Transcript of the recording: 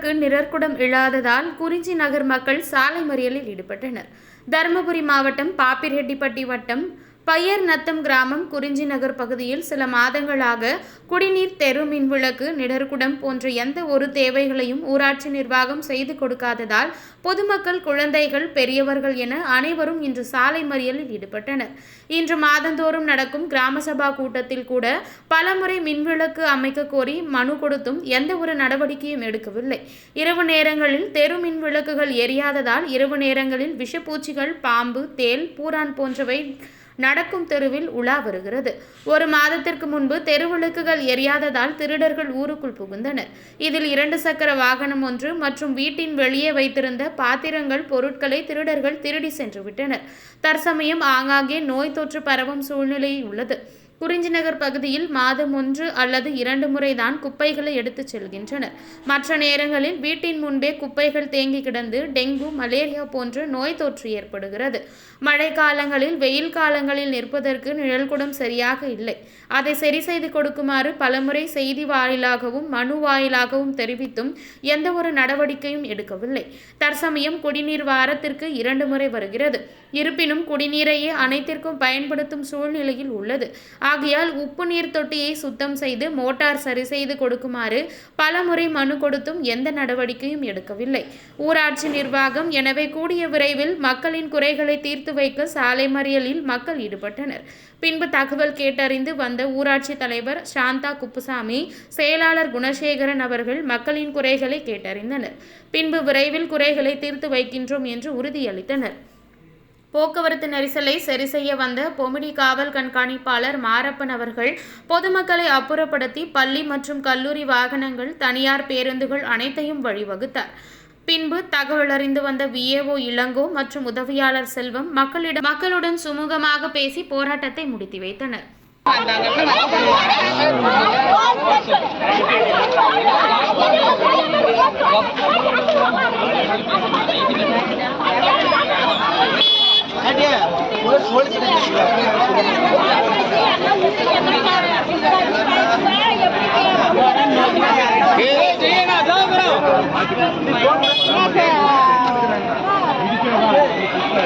நிழற்குடம் இல்லாததால் குறிஞ்சி நகர் மக்கள் சாலை மறியலில் ஈடுபட்டனர். தருமபுரி மாவட்டம் பாப்பிரெட்டிப்பட்டி வட்டம் பையர் நத்தம் கிராமம் குறிஞ்சி நகர் பகுதியில் சில மாதங்களாக குடிநீர் தெரு மின்விளக்கு நிடர்குடம் போன்ற எந்த ஒரு தேவைகளையும் ஊராட்சி நிர்வாகம் செய்து கொடுக்காததால் பொதுமக்கள் குழந்தைகள் பெரியவர்கள் என அனைவரும் இன்று சாலை மறியலில் ஈடுபட்டனர். இன்று மாதந்தோறும் நடக்கும் கிராம சபா கூட்டத்தில் கூட பலமுறை மின்விளக்கு அமைக்க கோரி மனு கொடுத்தும் எந்த ஒரு நடவடிக்கையும் எடுக்கவில்லை. இரவு நேரங்களில் தெரு மின் விளக்குகள் எரியாததால் இரவு நேரங்களில் விஷப்பூச்சிகள் பாம்பு தேல் பூரான் போன்றவை நடக்கும் தெருவில் உலா வருகிறது. ஒரு மாதத்திற்கு முன்பு தெருவிளக்குகள் எரியாததால் திருடர்கள் ஊருக்குள் புகுந்தனர். இதில் இரண்டு சக்கர வாகனம் ஒன்று மற்றும் வீட்டின் வெளியே வைத்திருந்த பாத்திரங்கள் பொருட்களை திருடர்கள் திருடி சென்று விட்டனர். தற்சமயம் ஆங்காங்கே நோய் தொற்று பரவும் சூழ்நிலை உள்ளது. குறிஞ்சிநகர் பகுதியில் மாதம் ஒன்று அல்லது இரண்டு முறைதான் குப்பைகளை எடுத்துச் செல்கின்றனர். மற்ற நேரங்களில் வீட்டின் முன்பே குப்பைகள் தேங்கி கிடந்து டெங்கு மலேரியா போன்ற நோய் தொற்று ஏற்படுகிறது. மழை காலங்களில் வெயில் காலங்களில் நிற்பதற்கு நிழல்குடம் சரியாக இல்லை. அதை சரி செய்து கொடுக்குமாறு பலமுறை செய்தி வாயிலாகவும் மனு வாயிலாகவும் தெரிவித்தும் எந்த ஒரு நடவடிக்கையும் எடுக்கவில்லை. தற்சமயம் குடிநீர் வாரத்திற்கு இரண்டு முறை வருகிறது. இருப்பினும் குடிநீரையே அனைத்திற்கும் பயன்படுத்தும் சூழ்நிலையில் உள்ளது. ஆகையால் உப்பு நீர் தொட்டியை சுத்தம் செய்து மோட்டார் சரி செய்து கொடுக்குமாறு பலமுறை மனு கொடுத்தும் எந்த நடவடிக்கையும் எடுக்கவில்லை. ஊராட்சி நிர்வாகம் எனவே கூடிய விரைவில் மக்களின் குறைகளை தீர்த்து வைக்க சாலை மறியலில் மக்கள் ஈடுபட்டனர். பின்பு தகவல் கேட்டறிந்து வந்த ஊராட்சி தலைவர் சாந்தா குப்புசாமி செயலாளர் குணசேகரன் அவர்கள் மக்களின் குறைகளை கேட்டறிந்தனர். பின்பு விரைவில் குறைகளை தீர்த்து வைக்கின்றோம் என்று உறுதியளித்தனர். போக்குவரத்து நெரிசலை சரி செய்ய வந்த பொமிடி காவல் கண்காணிப்பாளர் மாரப்பன் அவர்கள் பொதுமக்களை அப்புறப்படுத்தி பள்ளி மற்றும் கல்லூரி வாகனங்கள் தனியார் பேருந்துகள் அனைத்தையும் வழிவகுத்தார். பின்பு தகவல் அறிந்து வந்த விஏஓ இளங்கோ மற்றும் உதவியாளர் செல்வம் மக்களிடம் மக்களுடன் சுமூகமாக பேசி போராட்டத்தை முடித்து வைத்தனர். ఏ ஜெயனா